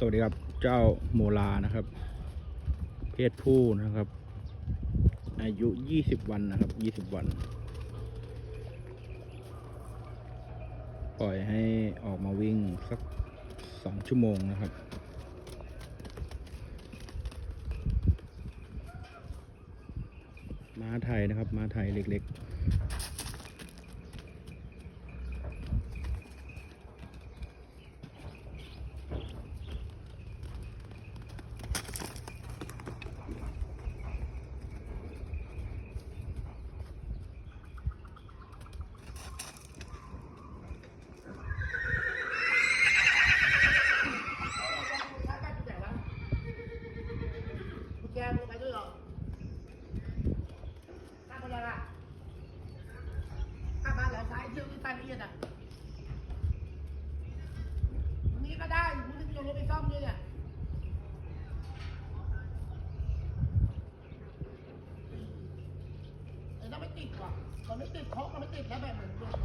สวัสดีครับเจ้าโมลานะครับ เพศผู้นะครับ อายุ20วันนะครับ20วัน ปล่อยให้ออกมาวิ่งสัก2ชั่วโมงนะครับ ม้าไทยนะครับ ม้าไทยเล็กแกมึงไปด้วยเหรอข้าคนละละข้ามาหลายสายเที่ยวที่ใต้ละเอียดอะวันนี้ก็ได้คุณจะเอารถไปซ่อมด้วยเนี่ยแต่ถ้าไมันไม่ติดเพราะมันไม่ติดแล้วแบบเหมือน